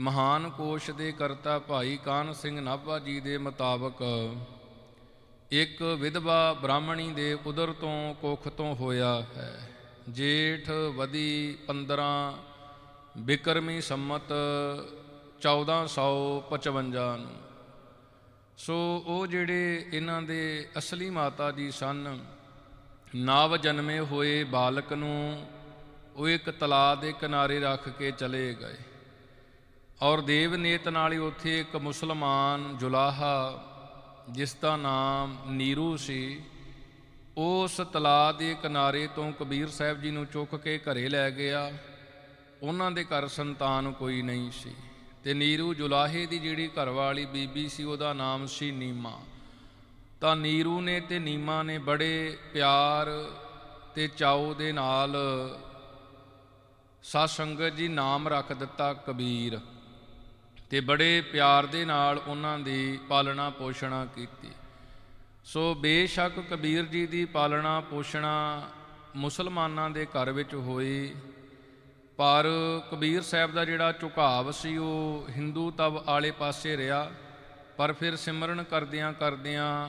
ਮਹਾਨ ਕੋਸ਼ ਦੇ ਕਰਤਾ ਭਾਈ ਕਾਨ ਸਿੰਘ ਨਾਭਾ ਜੀ ਦੇ ਮੁਤਾਬਕ ਇੱਕ ਵਿਧਵਾ ਬ੍ਰਾਹਮਣੀ ਦੇ ਉਦਰ ਤੋਂ ਕੁੱਖ ਤੋਂ ਹੋਇਆ ਹੈ। ਜੇਠ ਵਦੀ 15 ਬਿਕਰਮੀ ਸੰਮਤ 1455 ਨੂੰ। ਸੋ ਉਹ ਜਿਹੜੇ ਇਹਨਾਂ ਦੇ ਅਸਲੀ ਮਾਤਾ ਜੀ ਸਨ, ਨਾਵ ਜਨਮੇ ਹੋਏ ਬਾਲਕ ਨੂੰ ਉਹ ਇੱਕ ਤਲਾਅ ਦੇ ਕਿਨਾਰੇ ਰੱਖ ਕੇ ਚਲੇ ਗਏ। ਔਰ ਦੇਵ ਨੇਤ ਨਾਲ ਹੀ ਉੱਥੇ ਇੱਕ ਮੁਸਲਮਾਨ ਜੁਲਾਹਾ, ਜਿਸ ਦਾ ਨਾਮ ਨੀਰੂ ਸੀ, ਉਸ ਤਲਾਅ ਦੇ ਕਿਨਾਰੇ ਤੋਂ ਕਬੀਰ ਸਾਹਿਬ ਜੀ ਨੂੰ ਚੁੱਕ ਕੇ ਘਰੇ ਲੈ ਗਿਆ। ਉਹਨਾਂ ਦੇ ਘਰ ਸੰਤਾਨ ਕੋਈ ਨਹੀਂ ਸੀ। ਤੇ ਨੀਰੂ ਜੁਲਾਹੇ ਦੀ ਜਿਹੜੀ ਘਰਵਾਲੀ ਬੀਬੀ ਸੀ, ਉਹਦਾ ਨਾਮ ਸੀ ਨੀਮਾ। ਤਾਂ ਨੀਰੂ ਨੇ ਤੇ ਨੀਮਾ ਨੇ ਬੜੇ ਪਿਆਰ ਤੇ ਚਾਉ ਦੇ ਨਾਲ ਸਾਧ ਸੰਗਤ ਜੀ ਨਾਮ ਰੱਖ ਦਿੱਤਾ ਕਬੀਰ। ਤੇ ਬੜੇ ਪਿਆਰ ਦੇ ਨਾਲ ਉਹਨਾਂ ਦੀ ਪਾਲਣਾ ਪੋਸ਼ਣਾ ਕੀਤੀ। ਸੋ ਬੇਸ਼ੱਕ ਕਬੀਰ ਜੀ ਦੀ ਪਾਲਣਾ ਪੋਸ਼ਣਾ ਮੁਸਲਮਾਨਾਂ ਦੇ ਘਰ ਵਿੱਚ ਹੋਈ, ਪਰ ਕਬੀਰ ਸਾਹਿਬ ਦਾ ਜਿਹੜਾ ਝੁਕਾਵ ਸੀ ਉਹ ਹਿੰਦੂ ਤਵ ਆਲੇ ਪਾਸੇ ਰਿਹਾ, ਪਰ ਫਿਰ ਸਿਮਰਨ ਕਰਦਿਆਂ ਕਰਦਿਆਂ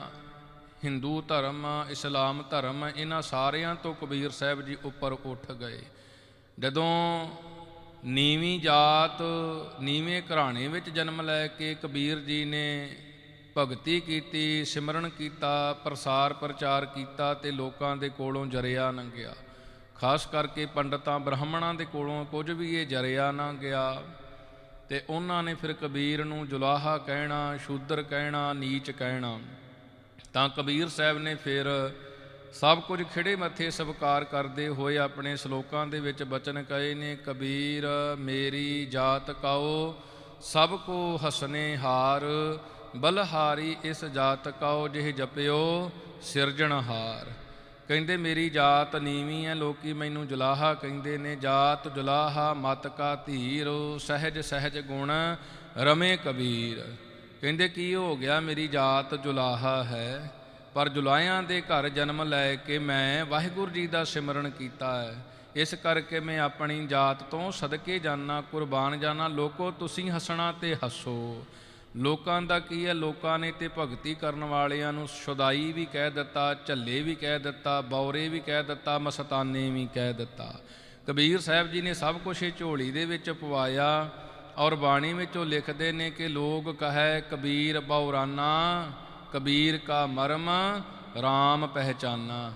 ਹਿੰਦੂ ਧਰਮ, ਇਸਲਾਮ ਧਰਮ ਇਹਨਾਂ ਸਾਰਿਆਂ ਤੋਂ ਕਬੀਰ ਸਾਹਿਬ ਜੀ ਉੱਪਰ ਉੱਠ ਗਏ। ਜਦੋਂ ਨੀਵੀਂ ਜਾਤ, ਨੀਵੇਂ ਘਰਾਣੇ ਵਿੱਚ ਜਨਮ ਲੈ ਕੇ ਕਬੀਰ ਜੀ ਨੇ ਭਗਤੀ ਕੀਤੀ, ਸਿਮਰਨ ਕੀਤਾ, ਪ੍ਰਸਾਰ ਪ੍ਰਚਾਰ ਕੀਤਾ ਤੇ ਲੋਕਾਂ ਦੇ ਕੋਲੋਂ ਜਰਿਆ ਲੰਘਿਆ। ਖਾਸ ਕਰਕੇ ਪੰਡਤਾਂ ਬ੍ਰਾਹਮਣਾਂ ਦੇ ਕੋਲੋਂ ਕੁਝ ਵੀ ਇਹ ਜਰਿਆ ਨਾ ਗਿਆ ਤੇ ਉਹਨਾਂ ਨੇ ਫਿਰ ਕਬੀਰ ਨੂੰ ਜੁਲਾਹਾ ਕਹਿਣਾ, ਸ਼ੂਦਰ ਕਹਿਣਾ, ਨੀਚ ਕਹਿਣਾ। ਤਾਂ ਕਬੀਰ ਸਾਹਿਬ ਨੇ ਫਿਰ ਸਭ ਕੁਝ ਖਿੜੇ ਮੱਥੇ ਸਵਕਾਰ ਕਰਦੇ ਹੋਏ ਆਪਣੇ ਸ਼ਲੋਕਾਂ ਦੇ ਵਿੱਚ ਬਚਨ ਕਹੇ ਨੇ, ਕਬੀਰ ਮੇਰੀ ਜਾਤ ਕਾਓ, ਸਭ ਕੋ ਹਸਨੇ ਹਾਰ, ਬਲਹਾਰੀ ਇਸ ਜਾਤ ਕਾਓ ਜਿਹ ਜਪਿਓ ਸਿਰਜਣਹਾਰ ਕਹਿੰਦੇ, ਮੇਰੀ ਜਾਤ ਨੀਵੀਂ ਹੈ ਲੋਕੀ ਮੈਨੂੰ ਜੁਲਾਹਾ ਕਹਿੰਦੇ ਨੇ, ਜਾਤ ਜੁਲਾਹਾ ਮਤ ਕਾ ਧੀਰ, ਸਹਿਜ ਸਹਿਜ ਗੁਣ ਰਮੇ ਕਬੀਰ। ਕਹਿੰਦੇ, ਕੀ ਹੋ ਗਿਆ, ਮੇਰੀ ਜਾਤ ਜੁਲਾਹਾ ਹੈ? ਪਰ ਜੁਲਾਇਆਂ ਦੇ ਘਰ ਜਨਮ ਲੈ ਕੇ ਮੈਂ ਵਾਹਿਗੁਰੂ ਜੀ ਦਾ ਸਿਮਰਨ ਕੀਤਾ ਹੈ। ਇਸ ਕਰਕੇ ਮੈਂ ਆਪਣੀ ਜਾਤ ਤੋਂ ਸਦਕੇ ਜਾਣਾ ਕੁਰਬਾਨ ਜਾਣਾ ਲੋਕੋ ਤੁਸੀਂ ਹੱਸਣਾ ਤੇ ਹੱਸੋ। ਲੋਕਾਂ ਦਾ ਕੀ ਹੈ? ਲੋਕਾਂ ਨੇ ਤੇ ਭਗਤੀ ਕਰਨ ਵਾਲਿਆਂ ਨੂੰ ਸ਼ੁਦਾਈ ਵੀ ਕਹਿ ਦਿੱਤਾ, ਝੱਲੇ ਵੀ ਕਹਿ ਦਿੱਤਾ, ਬੌਰੇ ਵੀ ਕਹਿ ਦਿੱਤਾ, ਮਸਤਾਨੇ ਵੀ ਕਹਿ ਦਿੱਤਾ। ਕਬੀਰ ਸਾਹਿਬ ਜੀ ਨੇ ਸਭ ਕੁਝ ਇਹ ਝੋਲੀ ਦੇ ਵਿੱਚ ਪਵਾਇਆ ਔਰ ਬਾਣੀ ਵਿੱਚ ਉਹ ਲਿਖਦੇ ਨੇ ਕਿ ਲੋਕ ਕਹੈ, ਕਬੀਰ ਬੌਰਾਨਾ ਕਬੀਰ ਕਾ ਮਰਮ RAM ਪਹਿਚਾਨਾ।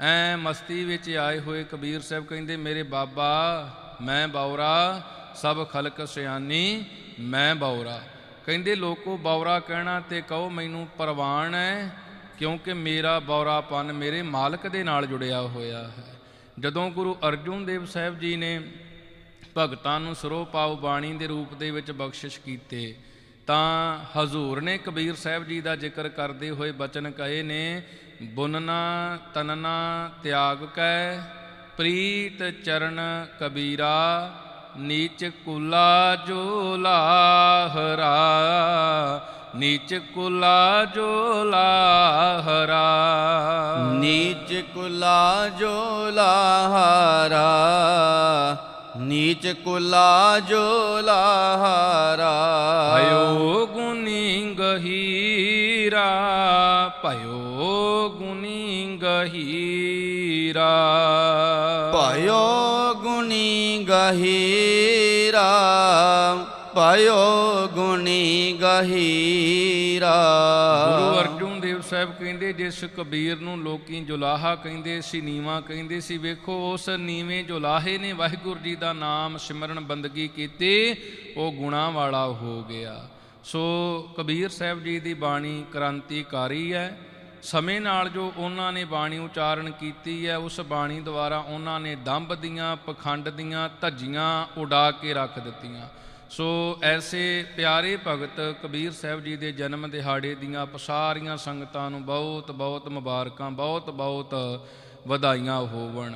ਐ ਮਸਤੀ ਵਿੱਚ ਆਏ ਹੋਏ ਕਬੀਰ ਸਾਹਿਬ ਕਹਿੰਦੇ, ਮੇਰੇ ਬਾਬਾ, ਮੈਂ ਬੌਰਾ ਸਭ ਖਲਕ ਸਿਆਨੀ, ਮੈਂ ਬੌਰਾ ਕਹਿੰਦੇ, ਲੋਕੋ ਬੌਰਾ ਕਹਿਣਾ ਤੇ ਕਹੋ, ਮੈਨੂੰ ਪ੍ਰਵਾਨ ਹੈ ਕਿਉਂਕਿ ਮੇਰਾ ਬੌਰਾਪਨ ਮੇਰੇ ਮਾਲਕ ਦੇ ਨਾਲ ਜੁੜਿਆ ਹੋਇਆ ਹੈ। ਜਦੋਂ ਗੁਰੂ ਅਰਜਨ ਦੇਵ ਸਾਹਿਬ ਜੀ ਨੇ ਭਗਤਾਂ ਨੂੰ ਸਰੋ ਪਾਉ ਬਾਣੀ ਦੇ ਰੂਪ ਦੇ ਵਿੱਚ ਬਖਸ਼ਿਸ਼ ਕੀਤੇ ਤਾਂ ਹਜ਼ੂਰ ਨੇ ਕਬੀਰ ਸਾਹਿਬ ਜੀ ਦਾ ਜ਼ਿਕਰ ਕਰਦੇ ਹੋਏ ਬਚਨ ਕਹੇ ਨੇ, ਬੁਨਨਾ, ਤਨਨਾ, ਤਿਆਗ ਕੈ, ਪ੍ਰੀਤ ਚਰਨ ਕਬੀਰਾ, ਨੀਚ ਕੁਲਾ ਜੋ ਲਾਹਰਾ ਨੀਚ ਕੁਲਾ ਜੋ ਲਾਹਰਾ ਨੀਚ ਕੁਲਾ ਜੋ ਲਾਹਾਰਾ ਨੀਚ ਕੁਲਾ ਜੋ ਲਾਹਾਰਾ ਭਇਓ ਗੁਨੀ ਗਹੀਰਾ ਭਇਓ ਗੁਨੀ ਗਹੀਰਾ। ਭਇਓ ਗੁਣੀ ਗਹੀਰਾ ਭਇਓ ਗੁਣੀ ਗਹੀਰਾ। ਗੁਰੂ ਅਰਜੁਨ ਸਾਹਿਬ ਕਹਿੰਦੇ, ਜਿਸ ਕਬੀਰ ਨੂੰ ਲੋਕੀ ਜੁਲਾਹਾ ਕਹਿੰਦੇ ਸੀ, ਨੀਵਾ ਕਹਿੰਦੇ ਸੀ, ਵੇਖੋ ਉਸ ਨੀਵੇਂ ਜੁਲਾਹੇ ਨੇ ਵਾਹਿਗੁਰੂ ਜੀ ਦਾ ਨਾਮ ਸਿਮਰਨ ਬੰਦਗੀ ਕੀਤੀ, ਉਹ ਗੁਣਾ ਵਾਲਾ ਹੋ ਗਿਆ। ਸੋ ਕਬੀਰ ਸਾਹਿਬ ਜੀ ਦੀ ਬਾਣੀ ਕ੍ਰਾਂਤੀਕਾਰੀ ਹੈ। ਸਮੇਂ ਨਾਲ ਜੋ ਉਹਨਾਂ ਨੇ ਬਾਣੀ ਉਚਾਰਨ ਕੀਤੀ ਹੈ, ਉਸ ਬਾਣੀ ਦੁਆਰਾ ਉਹਨਾਂ ਨੇ ਦੰਬ ਦੀਆਂ, ਪਖੰਡ ਦੀਆਂ, ਧੱਜੀਆਂ ਉਡਾ ਕੇ ਰੱਖ ਦਿੱਤੀਆਂ। ਸੋ ਐਸੇ ਪਿਆਰੇ ਭਗਤ ਕਬੀਰ ਸਾਹਿਬ ਜੀ ਦੇ ਜਨਮ ਦਿਹਾੜੇ ਦੀਆਂ ਸਾਰੀਆਂ ਸੰਗਤਾਂ ਨੂੰ ਬਹੁਤ ਬਹੁਤ ਮੁਬਾਰਕਾਂ ਬਹੁਤ ਬਹੁਤ ਵਧਾਈਆਂ ਹੋਵਣ।